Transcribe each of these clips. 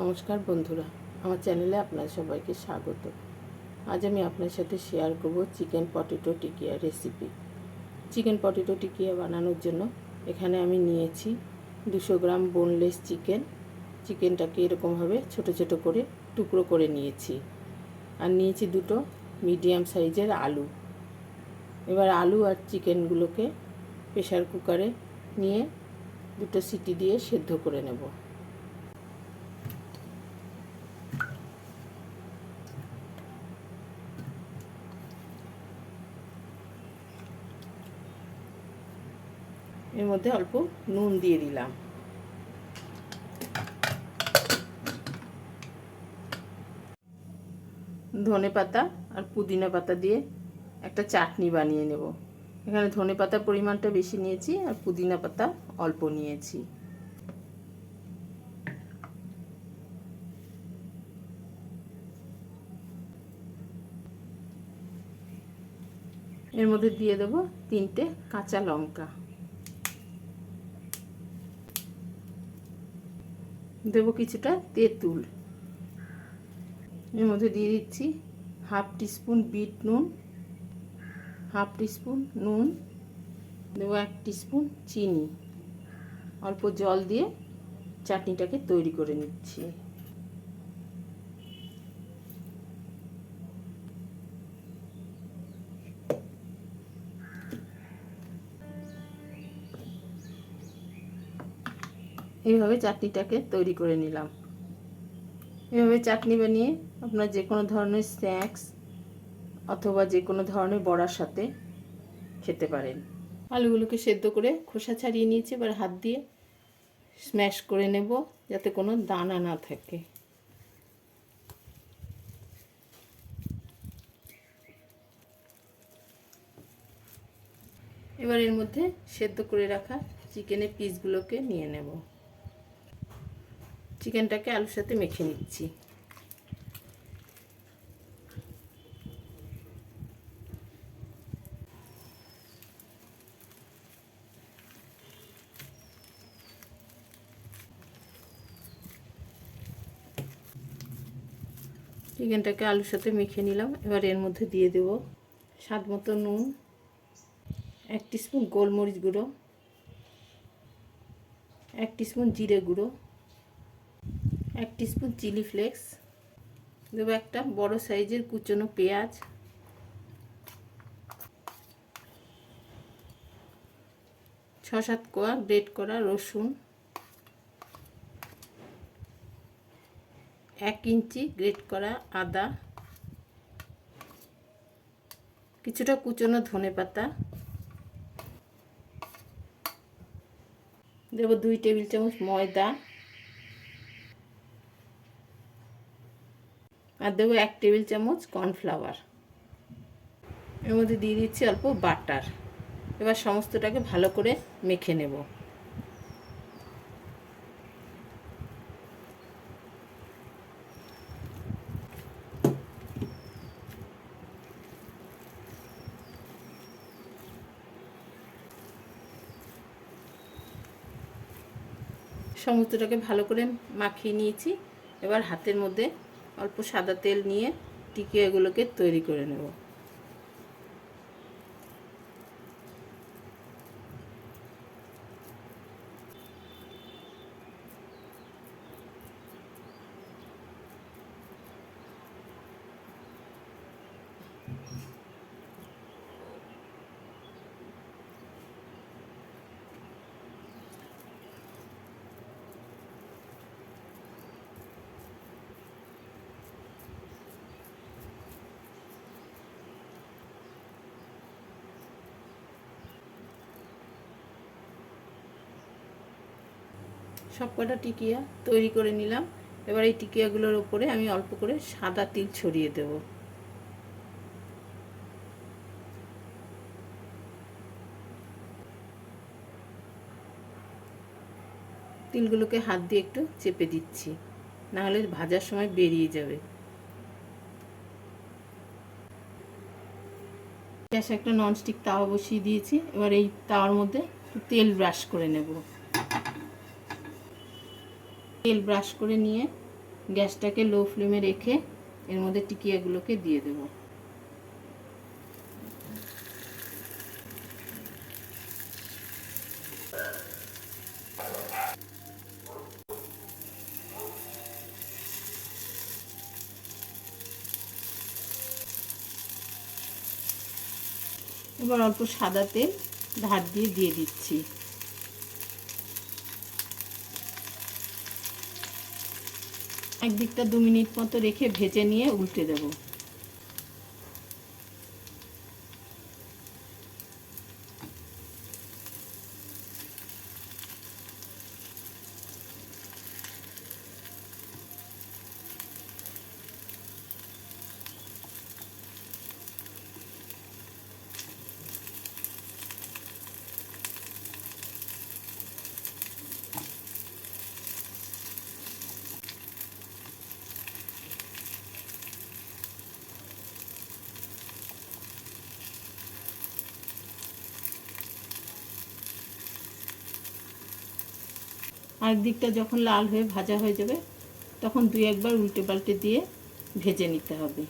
নমস্কার বন্ধুরা, আমার চ্যানেলে আপনার সবাইকে স্বাগত। আজ আমি আপনার সাথে শেয়ার করব chicken potato tikia recipe chicken potato tikia বানানোর জন্য এখানে আমি নিয়েছি দুশো গ্রাম বোনলেস চিকেন চিকেনটাকে এরকমভাবে ছোট ছোট করে টুকরো করে নিয়েছি। আর নিয়েছি দুটো মিডিয়াম সাইজের আলু। এবার আলু আর চিকেনগুলোকে প্রেশার কুকারে নিয়ে দুটো সিটি দিয়ে সেদ্ধ করে নেব। এর মধ্যে অল্প নুন দিয়ে দিলাম। ধনে পাতা আর পুদিনা পাতা দিয়ে একটা চাটনি বানিয়ে নেব। এখানে ধনে পাতার পরিমাণটা বেশি নিয়েছি আর পুদিনা পাতা অল্প নিয়েছি। এর মধ্যে দিয়ে দেবো তিনটে কাঁচা লঙ্কা। দেবো কিছুটা তেঁতুল। এর মধ্যে দিয়ে দিচ্ছি হাফ টিস্পুন বিট নুন, হাফ টিস্পুন নুন, দেবো এক টিস্পুন চিনি। অল্প জল দিয়ে চাটনিটাকে তৈরি করে নিচ্ছি। এইভাবে চাটনিটাকে তৈরি করে নিলাম। এভাবে চাটনি বানিয়ে আপনার যে কোনো ধরনের স্ন্যাক্স অথবা যে কোনো ধরনের বড়ার সাথে খেতে পারেন। আলুগুলোকে সেদ্ধ করে খোসা ছাড়িয়ে নিয়েছি, এবার হাত দিয়ে স্ম্যাশ করে নেব যাতে কোনো দানা না থাকে। এবার এর মধ্যে সেদ্ধ করে রাখা চিকেনের পিসগুলোকে নিয়ে নেব। চিকেনটাকে আলুর সাথে মেখে নিচ্ছি। চিকেনটাকে আলুর সাথে মেখে নিলাম, এবার এর মধ্যে দিয়ে দেব স্বাদ মতো নুন, এক স্পুন গোলমরিচ গুঁড়ো, এক স্পুন জিরে গুঁড়ো এক স্পুন চিলি ফ্লেক্স দেবো একটা বড় সাইজের কুচনো পেঁয়াজ ছ সাত কোয়া গ্রেট করা রসুন, এক ইঞ্চি গ্রেট করা আদা, কিছুটা কুচনো ধনে পাতা, দেব দুই টেবিল চামচ ময়দা আর দেবো এক টেবিল চামচ কর্নফ্লাওয়ার। এর মধ্যে দিয়ে দিচ্ছি অল্প বাটার। এবার সমস্তটাকে ভালো করে মেখে নেব। সমস্তটাকে ভালো করে মাখিয়ে নিয়েছি। এবার হাতের মধ্যে অল্প সাদা তেল নিয়ে টিকিয়াগুলোকে তৈরি করে নেব। সব কটা টিকিয়া তৈরি করে নিলাম। এবার এই টিকিয়াগুলোর ওপরে আমি অল্প করে সাদা তিল ছড়িয়ে দেব। তিলগুলোকে হাত দিয়ে একটু চেপে দিচ্ছি নাহলে ভাজার সময় বেরিয়ে যাবে। গ্যাসে একটা ননস্টিক তাওয়া বসিয়ে দিয়েছি, এবার এই তাওয়ার মধ্যে তেল ব্রাশ করে নেব। তেল ব্রাশ করে নিয়ে গ্যাসটাকে লো ফ্লেমে রেখে এর মধ্যে টিকিয়াগুলোকে দিয়ে দেব। এবার অল্প সাদা তেল ধার দিয়ে দিয়ে দিচ্ছি। একদিকটা দু মিনিট মতো রেখে ভেজে নিয়ে উল্টে দেব। আর দিকটা যখন লাল হয়ে ভাজা হয়ে যাবে, তখন দুই একবার উল্টে পাল্টে দিয়ে ভেজে নিতে হবে।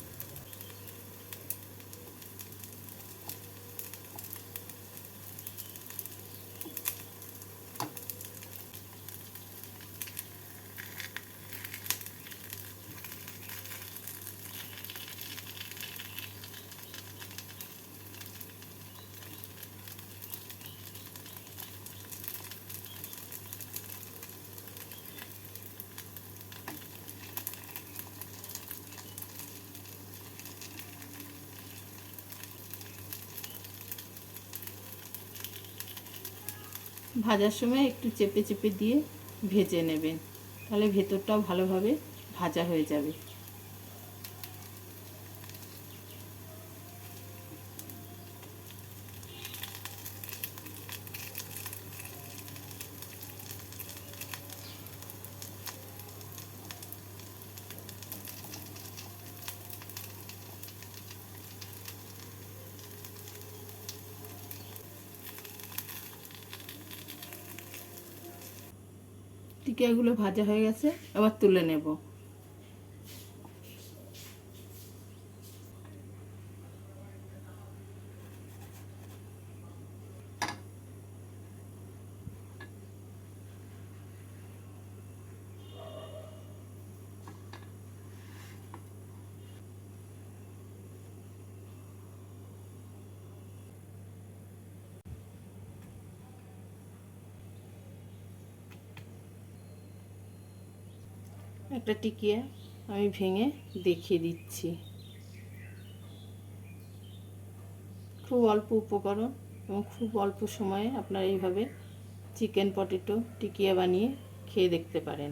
ভাজার সময় একটু চেপে চেপে দিয়ে ভেজে নেবেন। তাহলে ভেতরটাও ভালোভাবে ভাজা হয়ে যাবে। টিকিয়াগুলো ভাজা হয়ে গেছে আবার তুলে নেব। একটা টিকিয়া আমি ভেঙে দেখিয়ে দিচ্ছি। খুব অল্প উপকরণ এবং খুব অল্প সময়ে আপনারা এইভাবে চিকেন পটেটো টিকিয়া বানিয়ে খেয়ে দেখতে পারেন।